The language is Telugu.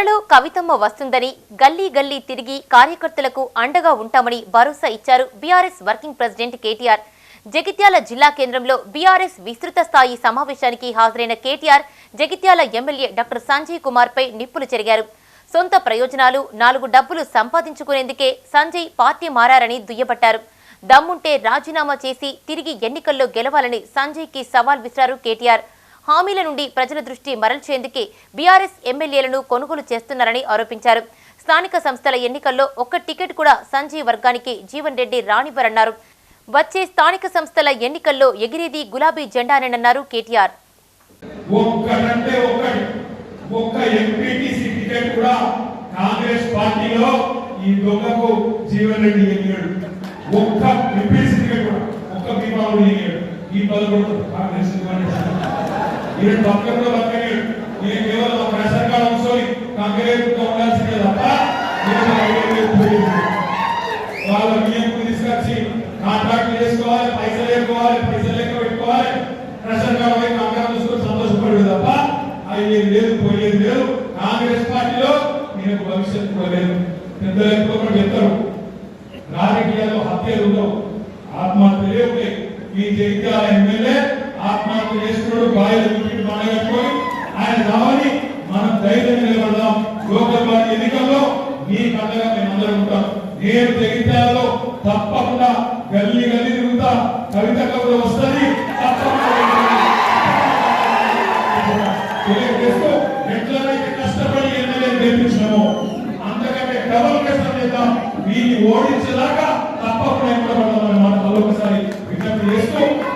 త్వరలో కవితమ్మ వస్తుందని గల్లీ గల్లీ తిరిగి కార్యకర్తలకు అండగా ఉంటామని భరోసా ఇచ్చారు BRS working president KTR. Jagtial జిల్లా కేంద్రంలో బీఆర్ఎస్ విస్తృత స్థాయి సమావేశానికి హాజరైన KTR Jagtial MLA doctor Sanjay Kumar పై నిప్పులు చెరిగారు. సొంత ప్రయోజనాలు నాలుగు డబ్బులు సంపాదించుకునేందుకే సంజయ్ పార్టీ మారారని దుయ్యబట్టారు. దమ్ముంటే రాజీనామా చేసి తిరిగి ఎన్నికల్లో గెలవాలని సంజయ్కి సవాల్ విసిరారు కేటీఆర్. హామీల నుండి ప్రజల దృష్టి మరల్చేందుకే బీఆర్ఎస్ ఎమ్మెల్యేలను కొనుగోలు చేస్తున్నారని ఆరోపించారు. స్థానిక సంస్థల ఎన్నికల్లో ఒక్క టికెట్ కూడా సంజయ్ వర్గానికి జీవన్ రెడ్డి రానివ్వరన్నారు. వచ్చే స్థానిక సంస్థల ఎన్నికల్లో ఎగిరేది గులాబీ జెండానేనన్నారు కేటీఆర్. ఒక్క ఎంపీటీసీ టికెట్ కూడా కాంగ్రెస్ పార్టీలో ఈ దొంగకు జీవన్ రెడ్డి ఎగిరాడు. ఒక్క ఎంపీటీసీ టికెట్ కూడా ఒక్క ఎగిరాడు. ఈ పదకొండు కాంగ్రెస్ ఈయన పక్కన పక్కనే. నేను కేవలం ఒక రేషన్ కార్డు అవసరం. కాంగ్రెస్ ఉండాల్సిందే తప్ప వాళ్ళ బియ్యం తీసుకొచ్చి కాంట్రాక్ట్ చేసుకోవాలి పైసలు వేసుకోవాలి పైసలు లేక పెట్టుకోవాలి. ప్రెషర్ కావాలి కాంగ్రెస్ చూసుకొని సంతోషపడదు తప్ప అయ్యేది లేదు పోయేది లేదు. కాంగ్రెస్ పార్టీలో నేను భవిష్యత్తు పోలేదు పెద్దలు ఎక్కువ కూడా చెప్తారు. రాజకీయాల్లో హత్యలు ఉండవు. ఆత్మహత్యలే ఉంటాయి. ఈ జగిత్యాల ఎమ్మెల్యే ఆత్మహత్య చేసుకున్నాడు బాయిలు ఆయన రావని మనం ధైర్యం నిలబడదాం. లోకల్ బాడీ మీ కళ్ళగా మేమందరం ఉంటాం. నేను జగిత్యాలలో తప్పకుండా గల్లీ గల్లీ తిరుగుతా. కవిత కవులు వస్తుంది. కష్టపడి ఓడించేదాకా